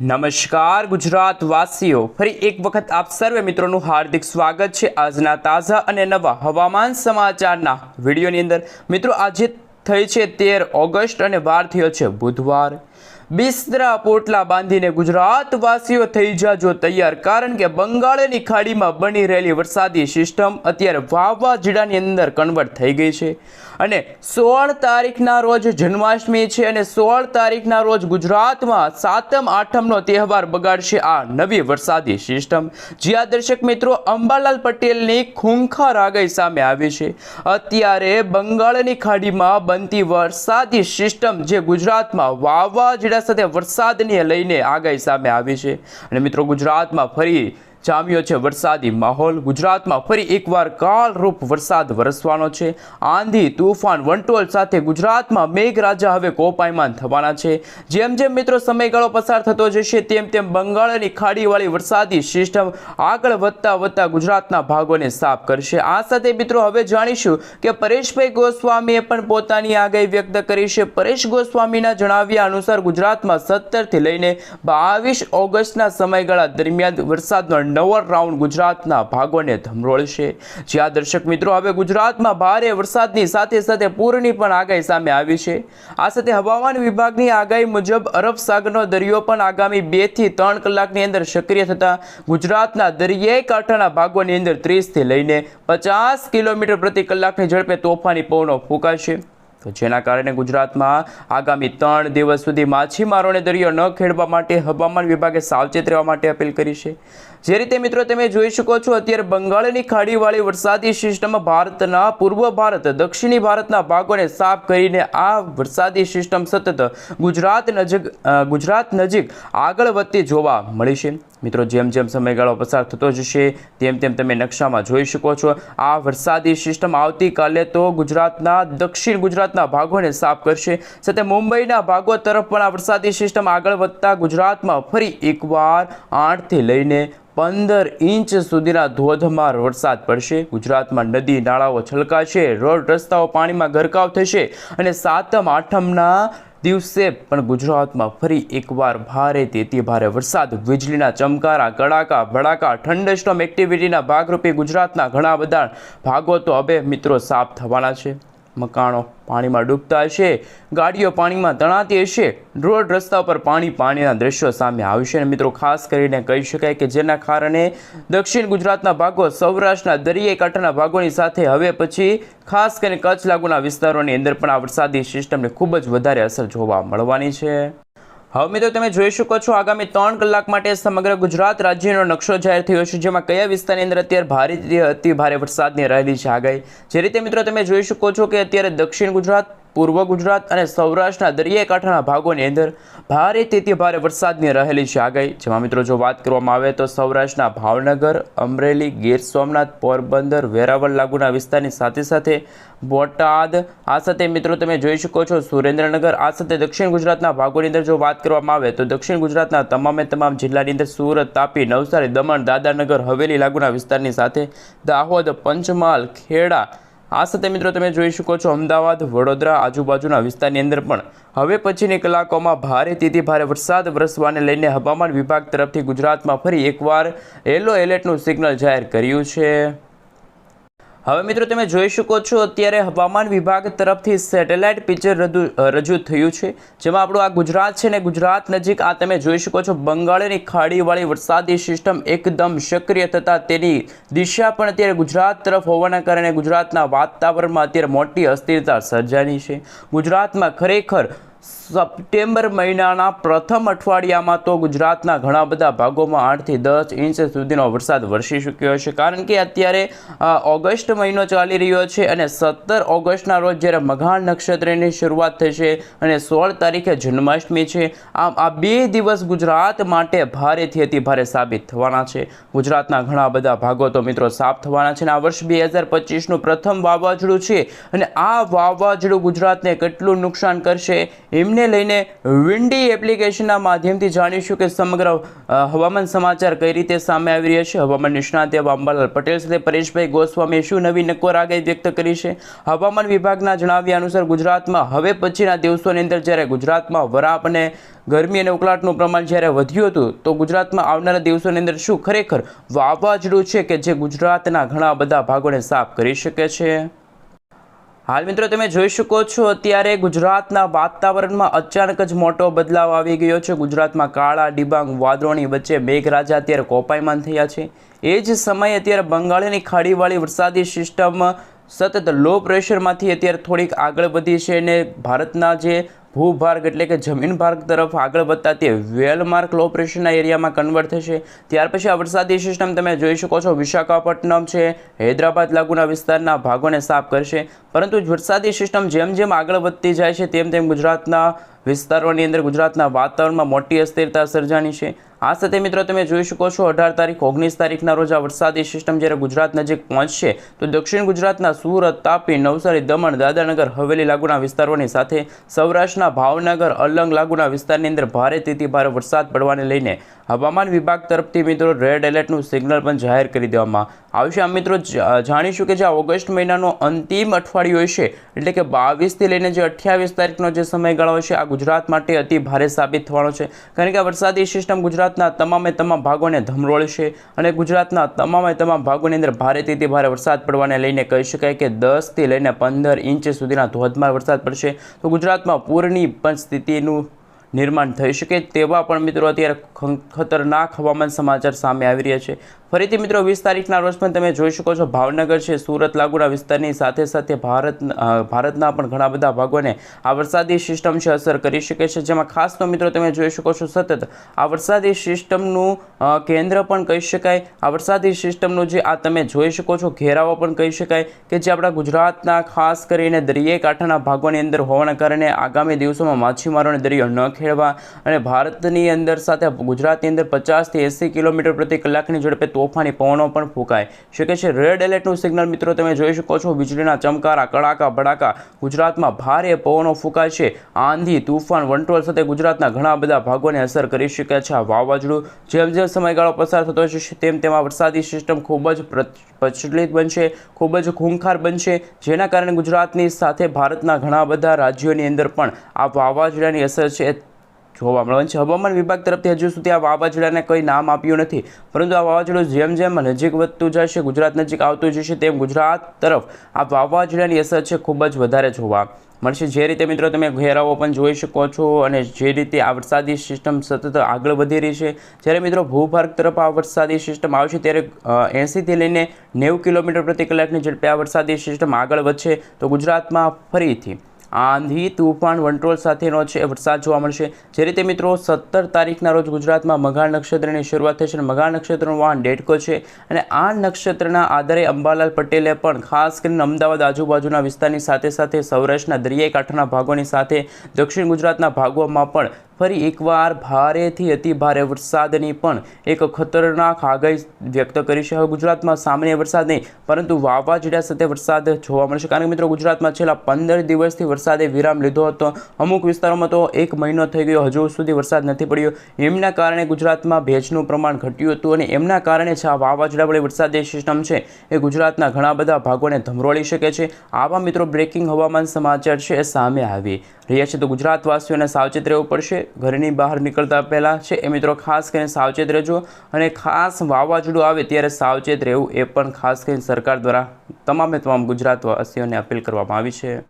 નમસ્કાર ગુજરાત વાસીઓ ફરી એક વખત આપ સર્વે મિત્રોનું હાર્દિક સ્વાગત છે. આજના તાજા અને નવા હવામાન સમાચારના વિડીયોની અંદર મિત્રો આજે થઈ છે તેર ઓગસ્ટ અને વાર થયો છે બુધવાર. બિસ્તરા પોટલા બાંધીને ગુજરાતવાસીઓ થઈ જાજો તૈયાર. કારણ કે બંગાળની ખાડીમાં બની રહેલી વરસાદી સિસ્ટમ અત્યારે વાવાઝોડાની અંદર કન્વર્ટ થઈ ગઈ છે. અને સોળ તારીખના રોજ જન્માષ્ટમી છે અને સોળ તારીખના રોજ ગુજરાતમાં સાતમ આઠમનો તહેવાર બગાડશે આ નવી વરસાદી સિસ્ટમ. જ્યાં દર્શક મિત્રો, અંબાલાલ પટેલની ખૂંખાર આગાહી સામે આવી છે. અત્યારે બંગાળની ખાડીમાં બનતી વરસાદી સિસ્ટમ જે ગુજરાતમાં વાવાઝોડા સાથે વરસાદને લઈને આગાહી સામે આવી છે. અને મિત્રો, ગુજરાતમાં ફરી જામ્યો છે વરસાદી માહોલ. ગુજરાતમાં ફરી એકવાર કાળરૂપ વરસાદ વરસવાનો છે. આંધી, તુફાન, વંટોળ સાથે ગુજરાતમાં મેઘરાજા હવે કોપાયમાન થવાના છે. જેમ જેમ મિત્રો સમયગાળો પસાર થતો જશે, તેમ તેમ બંગાળની ખાડીવાળી વરસાદી સિસ્ટમ આગળ વધતા વધતા ગુજરાતના ભાગોને સાફ કરશે. આ સાથે મિત્રો હવે જાણીશું કે પરેશભાઈ ગોસ્વામીએ પણ પોતાની આગાહી વ્યક્ત કરી છે. પરેશ ગોસ્વામીના જણાવ્યા અનુસાર ગુજરાતમાં સત્તરથી લઈને બાવીસ ઓગસ્ટના સમયગાળા દરમિયાન વરસાદનો નવો રાઉન્ડ ગુજરાતના ભાગોને ધમરોળશે. જ્યાં દર્શક મિત્રો, હવે ગુજરાતમાં ભારે વરસાદની સાથે સાથે પૂરની પણ આગાહી સામે આવી છે. આ સાથે હવામાન વિભાગની આગાહી મુજબ અરબ સાગરનો દરિયો પણ આગામી બેથી ત્રણ કલાકની અંદર સક્રિય થતા ગુજરાતના દરિયાઈ કાંઠાના ભાગોની અંદર ત્રીસથી લઈને પચાસ કિલોમીટર પ્રતિ કલાકની ઝડપે તોફાની પવનો ફૂંકાશે. તો જેના કારણે ગુજરાતમાં આગામી ત્રણ દિવસ સુધી માછીમારોને દરિયો ન ખેડવા માટે હવામાન વિભાગે સાવચેત રહેવા માટે અપીલ કરી છે. જે રીતે મિત્રો તમે જોઈ શકો છો, અત્યારે બંગાળની ખાડીવાળી વરસાદી સિસ્ટમ ભારતના પૂર્વ ભારત, દક્ષિણી ભારતના ભાગોને સાફ કરીને આ વરસાદી સિસ્ટમ સતત ગુજરાત નજીક ગુજરાત નજીક આગળ વધતી જોવા મળી છે. મિત્રો, જેમ જેમ સમયગાળો પસાર થતો જશે, તેમ તેમ તમે નકશામાં જોઈ શકો છો, આ વરસાદી સિસ્ટમ આવતીકાલે તો ગુજરાતના, દક્ષિણ ગુજરાતના ભાગોને સાફ કરશે. સાથે મુંબઈના ભાગો તરફ પણ આ વરસાદી સિસ્ટમ આગળ વધતા ગુજરાતમાં ફરી એકવાર આઠથી લઈને પંદર ઇંચ સુધીના ધોધમાર વરસાદ પડશે. ગુજરાતમાં નદી નાળાઓ છલકાશે, રોડ રસ્તાઓ પાણીમાં ગરકાવ થશે અને સાતમ આઠમના દિવસે પણ ગુજરાતમાં ફરી એકવાર ભારે તેથી ભારે વરસાદ. વીજળીના ચમકારા, કડાકા, ભડાકા, ઠંડસ્ટોમ એક્ટિવિટીના ભાગરૂપે ગુજરાતના ઘણા બધા ભાગો તો હવે મિત્રો સાફ થવાના છે. મકાનો પાણીમાં ડૂબતા હશે. ગાડીઓ પાણીમાં તણાતી હશે. રોડ રસ્તા પર પાણી પાણીના દ્રશ્યો સામે આવશે અને મિત્રો ખાસ કરીને કહી શકાય કે જેના કારણે દક્ષિણ ગુજરાતના ભાગો સૌરાષ્ટ્રના દરિયાઈ કાંઠાના ભાગોની સાથે હવે પછી ખાસ કરીને કચ્છ લાગુના વિસ્તારોની અંદર પણ આ વરસાદી સિસ્ટમને ખૂબ જ વધારે અસર જોવા મળવાની છે. હવે મિત્રો, તમે જોઈ શકો છો આગામી ત્રણ કલાક માટે સમગ્ર ગુજરાત રાજ્યનો નકશો જાહેર થયો છે, જેમાં કયા વિસ્તારની અંદર અત્યારે ભારેથી અતિ ભારે વરસાદની રહેલી છે આગાહી. જે રીતે મિત્રો, તમે જોઈ શકો છો કે અત્યારે દક્ષિણ ગુજરાત પૂર્વ ગુજરાત અને સૌરાષ્ટ્રના દરિયાકાંઠાના ભાગોની અંદર ભારે તેથી ભારે વરસાદની રહેલી આગાહી. જેમાં મિત્રો જો વાત કરવામાં આવે તો સૌરાષ્ટ્રના ભાવનગર, અમરેલી, ગીર સોમનાથ, પોરબંદર, વેરાવળ લાગુના વિસ્તારની સાથે સાથે બોટાદ, આ સાથે મિત્રો તમે જોઈ શકો છો સુરેન્દ્રનગર, આ સાથે દક્ષિણ ગુજરાતના ભાગોની અંદર જો વાત કરવામાં આવે તો દક્ષિણ ગુજરાતના તમામે તમામ જિલ્લાની અંદર સુરત, તાપી, નવસારી, દમણ દાદાનગર હવેલી લાગુના વિસ્તારની સાથે દાહોદ, પંચમહાલ, ખેડા આ સાથે મિત્રો તમે જોઈ શકો છો, અમદાવાદ, વડોદરા, આજુબાજુના વિસ્તારની અંદર પણ હવે પછીની કલાકોમાં ભારે, તેથી ભારે વરસાદ વરસવાને લઈને હવામાન વિભાગ તરફથી ગુજરાતમાં ફરી એકવાર યલો એલર્ટનું સિગ્નલ જાહેર કર્યું છે. હવે મિત્રો તમે જોઈ શકો છો, અત્યારે હવામાન વિભાગ તરફથી સેટેલાઇટ પિક્ચર રજૂ રજૂ થયું છે. જેમાં આપણું આ ગુજરાત છે ને, ગુજરાત નજીક આ તમે જોઈ શકો છો, બંગાળની ખાડીવાળી વરસાદી સિસ્ટમ એકદમ સક્રિય થતાં તેની દિશા પણ અત્યારે ગુજરાત તરફ હોવાના કારણે ગુજરાતના વાતાવરણમાં અત્યારે મોટી અસ્થિરતા સર્જાની છે. ગુજરાતમાં ખરેખર સપ્ટેમ્બર મહિનાના પ્રથમ અઠવાડિયામાં તો ગુજરાતના ઘણા બધા ભાગોમાં આઠથી દસ ઇંચ સુધીનો વરસાદ વરસી ચૂક્યો છે. કારણ કે અત્યારે ઓગસ્ટ મહિનો ચાલી રહ્યો છે અને સત્તર ઓગસ્ટના રોજ જ્યારે મઘાણ નક્ષત્રની શરૂઆત થશે અને સોળ તારીખે જન્માષ્ટમી છે, આમ આ બે દિવસ ગુજરાત માટે ભારેથી અતિ ભારે સાબિત થવાના છે. ગુજરાતના ઘણા બધા ભાગો તો મિત્રો સાફ થવાના છે અને આ વર્ષ બે હજાર પચીસનું પ્રથમ વાવાઝોડું છે અને આ વાવાઝોડું ગુજરાતને કેટલું નુકસાન કરશે એમને લઈને વિન્ડી એપ્લિકેશનના માધ્યમથી જાણીશું કે સમગ્ર હવામાન સમાચાર કઈ રીતે સામે આવી રહ્યા છે. હવામાન નિષ્ણાત એવા અંબાલાલ પટેલ સાથે પરેશભાઈ ગોસ્વામીએ શું નવી નક્કોર આગાહી વ્યક્ત કરી છે? હવામાન વિભાગના જણાવ્યા અનુસાર ગુજરાતમાં હવે પછીના દિવસોની અંદર જ્યારે ગુજરાતમાં વરાપ અને ગરમી અને ઉકળાટનું પ્રમાણ જ્યારે વધ્યું હતું, તો ગુજરાતમાં આવનારા દિવસોની અંદર શું ખરેખર વાવાઝોડું છે કે જે ગુજરાતના ઘણા બધા ભાગોને સાફ કરી શકે છે? હાલ મિત્રો તમે જોઈ શકો છો અત્યારે ગુજરાતના વાતાવરણમાં અચાનક જ મોટો બદલાવ આવી ગયો છે. ગુજરાતમાં કાળા, ડિબાંગ, વાદળોની વચ્ચે મેઘરાજા અત્યારે કોપાયમાન થયા છે. એ જ સમયે અત્યારે બંગાળની ખાડીવાળી વરસાદી સિસ્ટમ સતત લો પ્રેશરમાંથી અત્યારે થોડીક આગળ વધી છે અને ભારતના જે ભૂભાર્ગ એટલે કે જમીન ભાર્ગ તરફ આગળ વધતા તે વેલમાર્ક લો પ્રેશરના એરિયામાં કન્વર્ટ થશે. ત્યાર પછી આ વરસાદી સિસ્ટમ તમે જોઈ શકો છો, વિશાખાપટ્ટનમ છે, હૈદરાબાદ લાગુના વિસ્તારના ભાગોને સાફ કરશે. પરંતુ વરસાદી સિસ્ટમ જેમ જેમ આગળ વધતી જાય છે, તેમ તેમ ગુજરાતના વિસ્તારોની અંદર ગુજરાતના વાતાવરણમાં મોટી અસ્થિરતા સર્જાની છે. આ સાથે મિત્રો તમે જોઈ શકો છો, અઢાર તારીખ, ઓગણીસ તારીખના રોજ આ વરસાદી સિસ્ટમ જ્યારે ગુજરાત નજીક પહોંચશે, તો દક્ષિણ ગુજરાતના સુરત, તાપી, નવસારી, દમણ દાદાનગર હવેલી લાગુના વિસ્તારોની સાથે સૌરાષ્ટ્રના ભાવનગર, અલંગ લાગુના વિસ્તારની અંદર ભારેથી ભારે વરસાદ પડવાને લઈને હવામાન વિભાગ તરફથી મિત્રો રેડ એલર્ટનું સિગ્નલ પણ જાહેર કરી દેવામાં આવશે આમ મિત્રો જાણીશું કે જે આ ઓગસ્ટ મહિનાનો અંતિમ અઠવાડિયું હશે, એટલે કે બાવીસથી લઈને જે અઠ્યાવીસ તારીખનો જે સમયગાળો હશે, આ ગુજરાત માટે અતિ ભારે સાબિત થવાનો છે. કારણ કે આ વરસાદી સિસ્ટમ ગુજરાતના તમામે તમામ ભાગોને ધમરોળશે અને ગુજરાતના તમામે તમામ ભાગોની અંદર ભારેથી ભારે વરસાદ પડવાને લઈને કહી શકાય કે દસથી લઈને પંદર ઇંચ સુધીના ધોધમાર વરસાદ પડશે. તો ગુજરાતમાં પૂરની પણ સ્થિતિનું નિર્માણ થઈ શકે તેવા પણ મિત્રો અત્યારે ખતરનાક હવામાન સમાચાર સામે આવી રહ્યા છે. ફરીથી મિત્રો, વીસ તારીખના રોજ પણ તમે જોઈ શકો છો, ભાવનગર છે, સુરત લાગુના વિસ્તારની સાથે સાથે ભારત ભારતના પણ ઘણા બધા ભાગોને આ વરસાદી સિસ્ટમ છે અસર કરી શકે છે. જેમાં ખાસ તો મિત્રો તમે જોઈ શકો છો સતત આ વરસાદી સિસ્ટમનું કેન્દ્ર પણ કહી શકાય. આ વરસાદી સિસ્ટમનું જે આ તમે જોઈ શકો છો, ઘેરાવો પણ કહી શકાય કે જે આપણા ગુજરાતના ખાસ કરીને દરિયાઈ કાંઠાના ભાગોની અંદર હોવાના કારણે આગામી દિવસોમાં માછીમારોને દરિયો ન ખેડવા અને ભારતની અંદર સાથે ગુજરાતની અંદર પચાસથી એંસી કિલોમીટર પ્રતિ કલાકની ઝડપે તોફાની પવનો પણ ફૂંકાય. શકે છે? રેડ એલર્ટનું સિગ્નલ મિત્રો તમે જોઈ શકો છો. વીજળીના ચમકારા, કડાકા, ભડાકા ગુજરાતમાં ભારે પવનો ફૂંકાય છે. આંધી, તુફાન, વંટોળ સાથે ગુજરાતના ઘણા બધા ભાગોને અસર કરી શકે છે. આ વાવાઝોડું જેમ જેમ સમયગાળો પસાર થતો જશે, તેમ તેમ આ વરસાદી સિસ્ટમ ખૂબ જ પ્ર- પ્રચલિત બનશે, ખૂબ જ ખૂંખાર બનશે, જેના કારણે ગુજરાતની સાથે ભારતના ઘણા બધા રાજ્યોની અંદર પણ આ વાવાઝોડાની અસર છે. જોવા મળે. છે હવામાન વિભાગ તરફથી હજુ સુધી આ વાવાઝોડાને કોઈ નામ આપ્યું નથી. પરંતુ આ વાવાઝોડું જેમ જેમ નજીક વધતું જશે, ગુજરાત નજીક આવતું જશે, તેમ ગુજરાત તરફ આ વાવાઝોડાની અસર છે ખૂબ જ વધારે જોવા મળશે. જે રીતે મિત્રો તમે ઘેરાવો પણ જોઈ શકો છો અને જે રીતે આ વરસાદી સિસ્ટમ સતત આગળ વધી રહી છે. જ્યારે મિત્રો ભૂભાર્ગ તરફ આ વરસાદી સિસ્ટમ આવશે ત્યારે એંસીથી લઈને નેવું કિલોમીટર પ્રતિ કલાકની ઝડપે આ વરસાદી સિસ્ટમ આગળ વધશે તો ગુજરાતમાં ફરીથી આંધી તુફાન વંટોળ સાથેનો છે, વરસાદ જોવા મળશે. જે રીતે મિત્રો સત્તર તારીખના રોજ ગુજરાતમાં મઘાળ નક્ષત્રની શરૂઆત થશે અને મઘા નક્ષત્રનું વાહન ડેટકો છે અને આ નક્ષત્રના આધારે અંબાલાલ પટેલે પણ ખાસ કરીને અમદાવાદ આજુબાજુના વિસ્તારની સાથે સાથે સૌરાષ્ટ્રના દરિયાઈ કાંઠાના ભાગોની સાથે દક્ષિણ ગુજરાતના ભાગોમાં પણ ફરી એકવાર ભારેથી અતિ ભારે વરસાદની પણ એક ખતરનાક આગાહી વ્યક્ત કરી છે. હવે ગુજરાતમાં સામાન્ય વરસાદ નહીં, પરંતુ વાવાઝોડા સાથે વરસાદ જોવા મળશે કારણ કે મિત્રો, ગુજરાતમાં છેલ્લા પંદર દિવસથી વરસાદે વિરામ લીધો હતો. અમુક વિસ્તારોમાં તો એક મહિનો થઈ ગયો, હજુ સુધી વરસાદ નથી પડ્યો. એમના કારણે ગુજરાતમાં ભેજનું પ્રમાણ ઘટ્યું હતું અને એમના કારણે છે આ વાવાઝોડાવાળી વરસાદી સિસ્ટમ છે એ ગુજરાતના ઘણા બધા ભાગોને ધમરોળી શકે છે. આવા મિત્રો, બ્રેકિંગ હવામાન સમાચાર છે એ સામે આવી રહ્યા છે. તો ગુજરાતવાસીઓને સાવચેત રહેવું પડશે. ઘરની બહાર નીકળતા પહેલાં છે એ મિત્રો ખાસ કરીને સાવચેત રહેજો અને ખાસ વાવાઝોડું આવે ત્યારે સાવચેત રહેવું એ પણ ખાસ કરીને સરકાર દ્વારા તમામે તમામ ગુજરાતવાસીઓને અપીલ કરવામાં આવી છે.